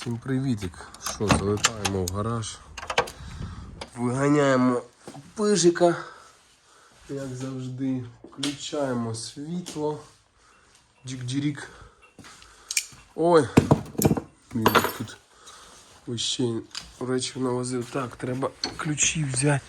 Всім привітик. Що, залетаємо в гараж. Виганяємо пижика, як завжди. Включаємо світло. Джик-джирік. Ой! Він тут ще речі навозив. Так, треба ключі взяти.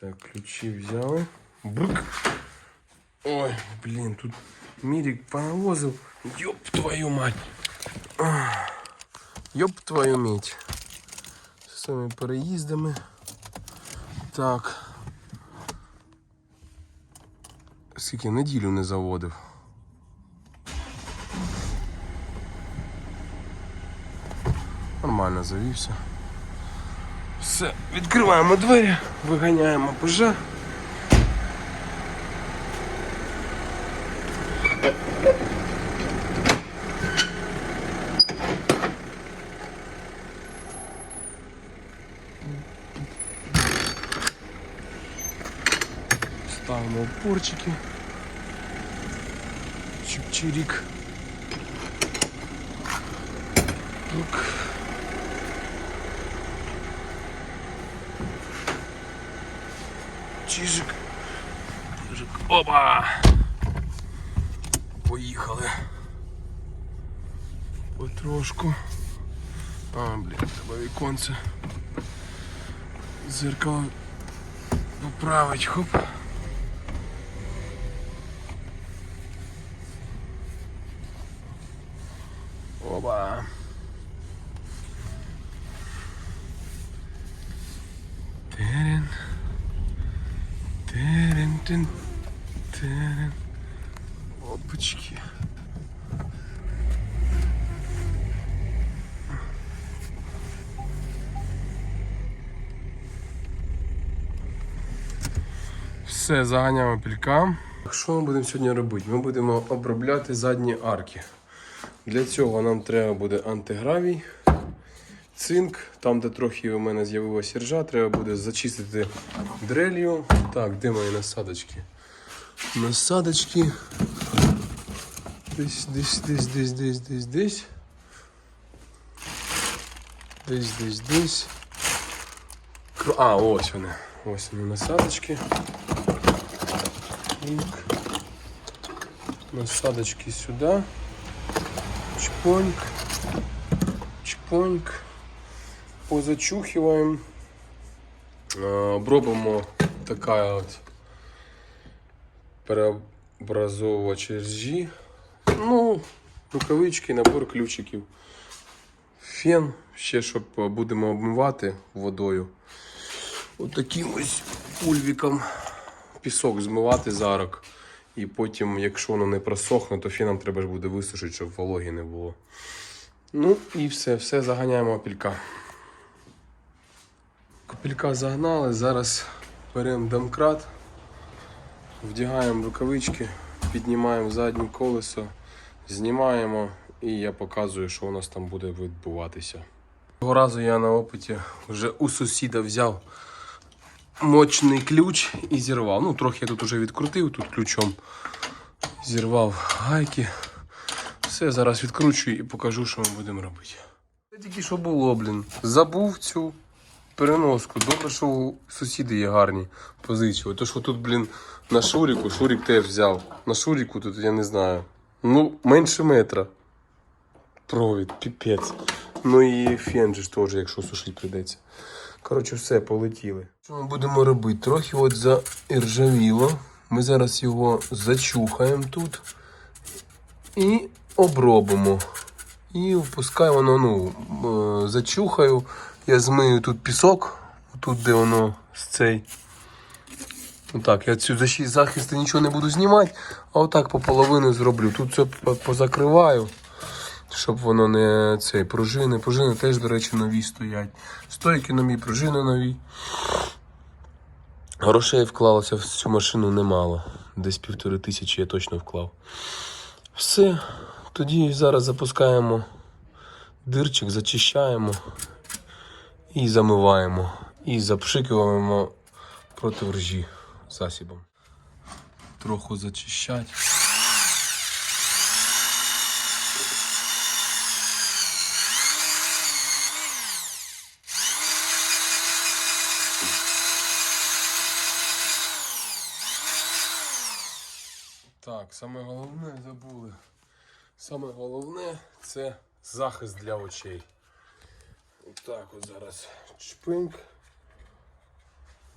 Так, ключі взяли. Брк. Ой, блін, тут Мірік понавозив. Йоп твою мать. Йоп твою мать. З цими переїздами. Так. Скільки неділю не заводив. Нормально завівся. Все, відкриваємо двері, виганяємо пижа. Ставимо опорчики. Чик-чирик. Тук. Чижик. Чижик. Опа! Поїхали. Потрошку. А, блін, треба віконце. Зеркало поправить, хоп. Оба. Терен. Терен, тен, терен. Опачки. Все, заганяємо пілька. Що ми будемо сьогодні робити? Ми будемо обробляти задні арки. Для цього нам треба буде антигравій, цинк. Там, де трохи у мене з'явилася ржа, треба буде зачистити дрелью. Так, де мої насадочки? Насадочки. Десь, десь, десь, десь, десь, десь, десь. Десь, десь, десь. А, ось вони. Ось вони насадочки. Цинк. Насадочки сюди. Чпоньк. Чпоньк. Позачухиваємо. Е, Обробимо така от переобразовувач ржі. Ну, рукавички, набор ключиків. Фен, ще щоб будемо обмивати водою. Отаким ось пульвіком пісок змивати зарок. І потім, якщо воно не просохне, то феном треба ж буде висушити, щоб вологі не було. Ну і все, все заганяємо опілька. Копілька загнали, зараз беремо домкрат, вдягаємо рукавички, піднімаємо заднє колесо, знімаємо і я показую, що у нас там буде відбуватися. Цього разу я на опиті вже у сусіда взяв мощний ключ і зірвав. Ну, трохи я тут вже відкрутив тут ключом. Зірвав гайки. Все, зараз відкручую і покажу, що ми будемо робити. Це тільки що було, блін. Забув цю переноску. Добре, що у сусіди є гарні позичили. То що тут, блін, на Шуріку, Шурік теж взяв. На Шуріку тут я не знаю. Ну, менше метра. Провід, піпець. Ну і фен же ж теж, якщо сушити прийдеться. Коротше, все, полетіли. Що ми будемо робити? Трохи от заіржавіло. Ми зараз його зачухаємо тут і обробимо. І впускай воно, ну, е, зачухаю. Я змию тут пісок, тут де воно з цей. Отак, я цю защі- захист нічого не буду знімати, а отак по половину зроблю. Тут по- позакриваю, щоб воно не цей пружини. Пружини теж, до речі, нові стоять. Стойки нові, пружини нові. Грошей вклалося в цю машину немало. Десь півтори тисячі я точно вклав. Все. Тоді зараз запускаємо дирчик, зачищаємо і замиваємо. І запшикуємо проти ржі засібом. Трохи зачищати. Саме головне забули. Саме головне це захист для очей. Отак от зараз чпинк.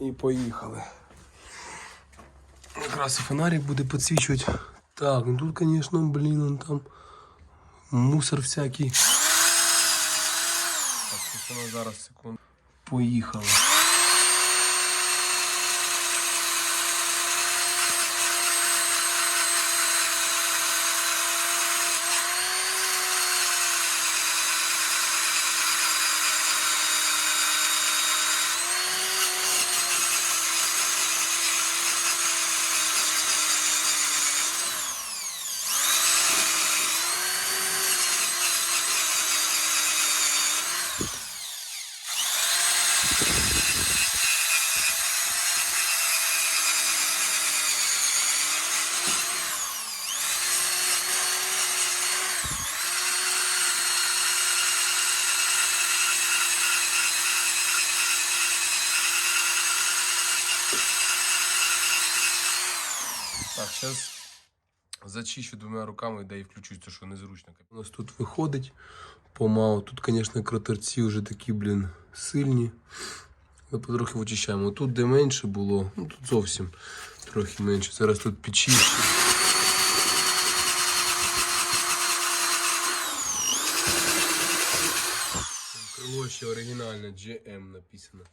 І поїхали. Якраз фонарик буде підсвічувати. Так, ну тут, звісно, блін, он там мусор всякий. Так, зараз секунду. Поїхали. Так, зараз зачищу двома руками, да і включусь, то що незручно. У нас тут виходить помалу. Тут, звісно, кротерці вже такі, блін, сильні. Ми потрохи вичищаємо. Тут, де менше було, ну тут зовсім трохи менше. Зараз тут підчищу. Крило ще оригінальне, GM написано.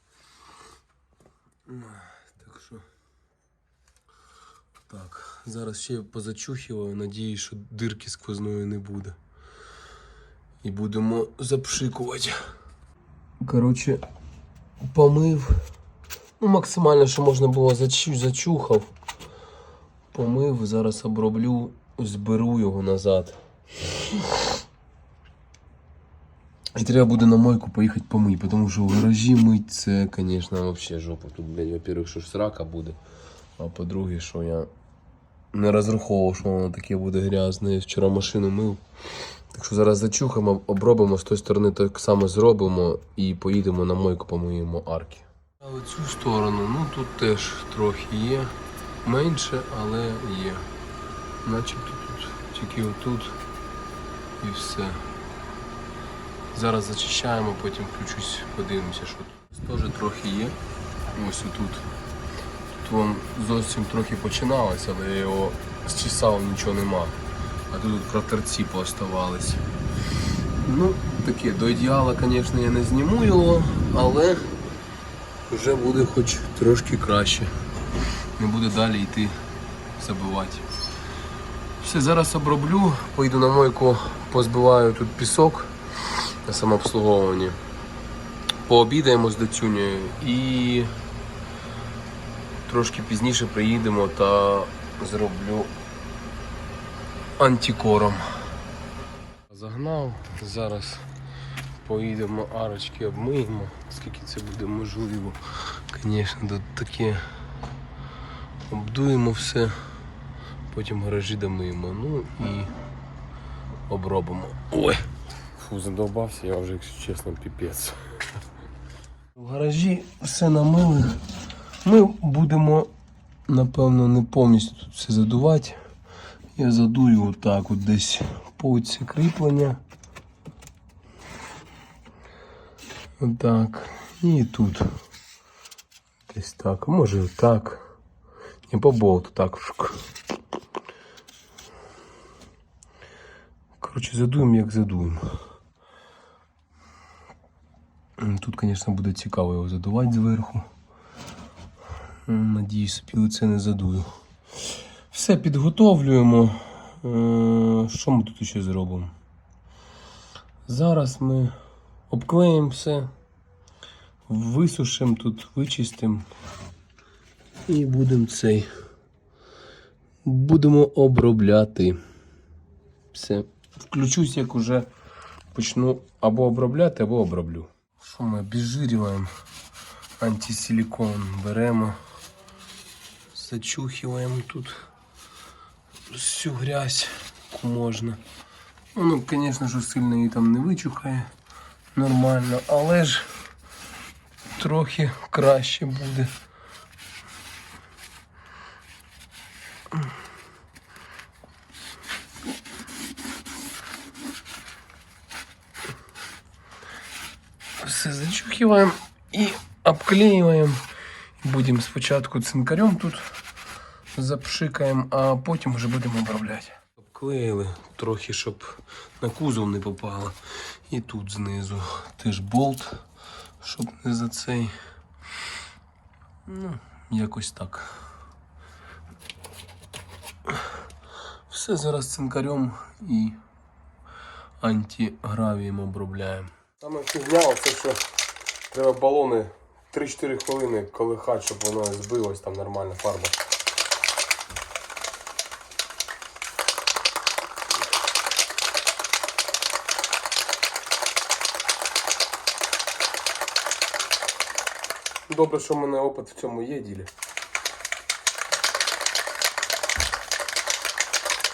Так що. Так, зараз ще позачухиваю, надіюсь, що дирки сквозної не буде. І будемо запшикувати. Коротше, помив. Ну, максимально, що можна було зачухав. Помив, зараз оброблю, зберу його назад. І треба буде на мойку поїхати помити, тому що в гаражі мить це, звісно, взагалі жопа. Тут, блядь, во-первых, що ж срака буде. А по-друге, що я не розраховував, що воно таке буде грязне. Я вчора машину мив. Так що зараз зачухаємо, обробимо, з тої сторони так само зробимо і поїдемо на мойку, помиємо арки. Але цю сторону, ну тут теж трохи є. Менше, але є. Начебто тут тільки отут і все. Зараз зачищаємо, потім включусь, подивимося, що тут. Теж трохи є. Ось отут. Тут зовсім трохи починалося, але я його зчесав, нічого нема. А тут кратерці пооставались. Ну, таке, до ідеала, звісно, я не зніму його, але вже буде хоч трошки краще. Не буде далі йти забивати. Все, зараз оброблю, поїду на мойку, позбиваю тут пісок на самообслуговуванні. Пообідаємо з доцюнею і трошки пізніше приїдемо та зроблю антикором. Загнав, зараз поїдемо арочки обмиємо, скільки це буде можливо. Звісно, тут таке обдуємо все, потім гаражі домиємо, ну і обробимо. Ой! Фу, задовбався, я вже, якщо чесно, піпець. В гаражі все намили. Ми будемо, напевно, не повністю тут все задувати. Я задую отак от десь по оці кріплення. Отак. І тут. Десь так. Може отак. Не по болту, так. Коротше, задуємо, як задуємо. Тут, звісно, буде цікаво його задувати зверху. Надіюсь, пілице не задую. Все підготовлюємо. Е, Що ми тут ще зробимо? Зараз ми обклеїмо все, висушимо тут, вичистимо і будемо цей. Будемо обробляти. Все. Включусь, як уже почну або обробляти, або оброблю. Що ми обезжирюємо? Антисиликон беремо, зачухиваем тут всю грязь можна. Ну, ну, конечно же, сильно її там не вичухає нормально, але ж трохи краще буде. Все зачухиваємо і обклеюємо. Будемо спочатку цинкарем тут запшикаємо, а потім вже будемо обробляти. Обклеїли трохи, щоб на кузов не попало. І тут знизу теж болт, щоб не за цей. Ну, якось так. Все зараз цинкарем і антигравієм обробляємо. Саме фігня, це що треба балони 3-4 хвилини колихати, щоб воно збилось там нормальна фарба. Добре, що в мене опит в цьому є ділі.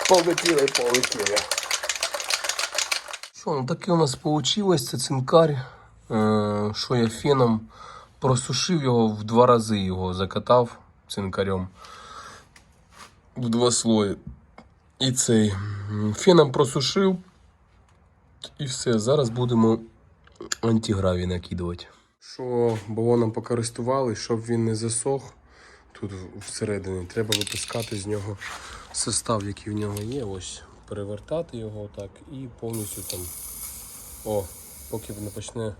Полетіли, полетіли. Що, ну таке у нас вийшло, це цинкар. Е, що я феном просушив його в два рази його закатав цинкарем в два слої. І цей феном просушив. І все. Зараз будемо антигравій накидувати. Що балоном покористували, щоб він не засох тут всередині, треба випускати з нього состав, який в нього є. Ось перевертати його так і повністю там. О, поки не почне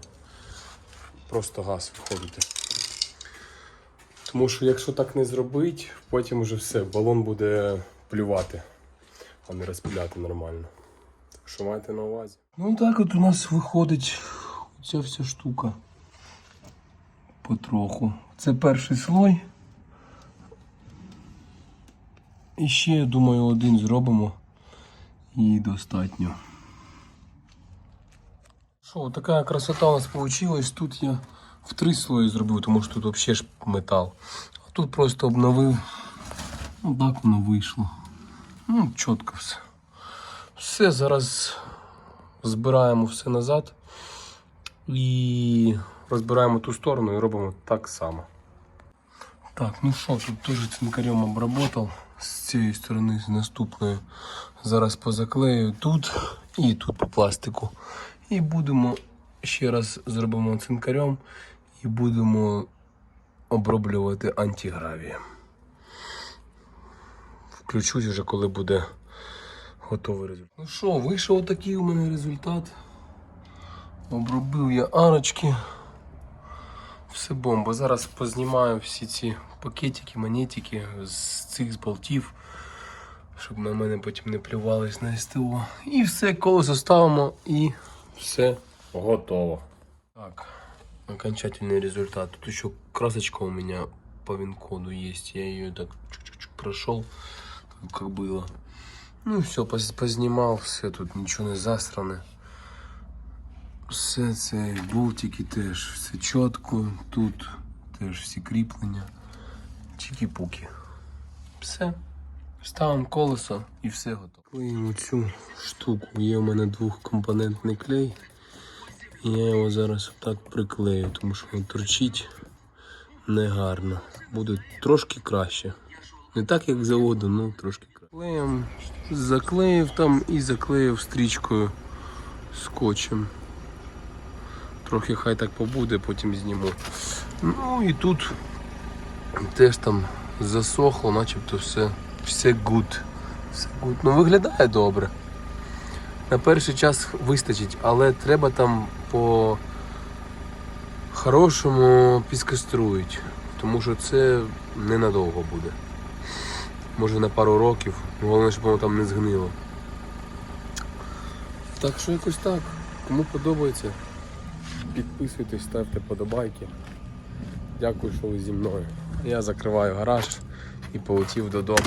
просто газ виходити. Тому що якщо так не зробити, потім вже все, балон буде плювати, а не розпиляти нормально. Так що майте на увазі. Ну так от у нас виходить ця вся штука. Потроху. Це перший слой. І ще, я думаю, один зробимо і достатньо. Що, така красота у нас вийшла. Тут я в три слої зробив, тому що тут взагалі ж метал. А тут просто обновив. Ну так воно вийшло. Ну, чітко все. Все, зараз збираємо все назад і розбираємо ту сторону і робимо так само. Так, ну що, тут теж цинкарем обработав з цієї сторони, з наступної. Зараз позаклею тут і тут по пластику. І будемо ще раз зробимо цинкарем і будемо оброблювати антигравієм. Включусь вже, коли буде готовий результат. Ну що, вийшов такий у мене результат. Обробив я арочки. Все бомба. Зараз познімаю всі ці пакетики, монетики з цих з болтів, щоб на мене потім не плювались на СТО. І все, колесо ставимо і все готово. Так, окончательный результат. Тут еще красочка у меня по вин-коду есть. Я ее так чуть-чуть прошел, как было. Ну все, познимал, все тут нічого не засране. Все це болтики теж, все чітко, тут теж всі кріплення. Чікі-пуки. Все. Ставимо колесо і все готово. Клеїмо цю штуку. Є у мене двохкомпонентний клей. І я його зараз так приклею, тому що він торчить негарно. Буде трошки краще. Не так, як заводу, ну трошки краще. Клеєм заклеїв там і заклеїв стрічкою скотчем. Трохи хай так побуде, потім зніму. Ну і тут теж там засохло, начебто все, все good. Все good. Ну виглядає добре. На перший час вистачить, але треба там по хорошому піскоструїть, тому що це ненадовго буде. Може на пару років. Головне, щоб воно там не згнило. Так що якось так. Кому подобається, підписуйтесь, ставте подобайки. Дякую, що ви зі мною. Я закриваю гараж і полетів додому.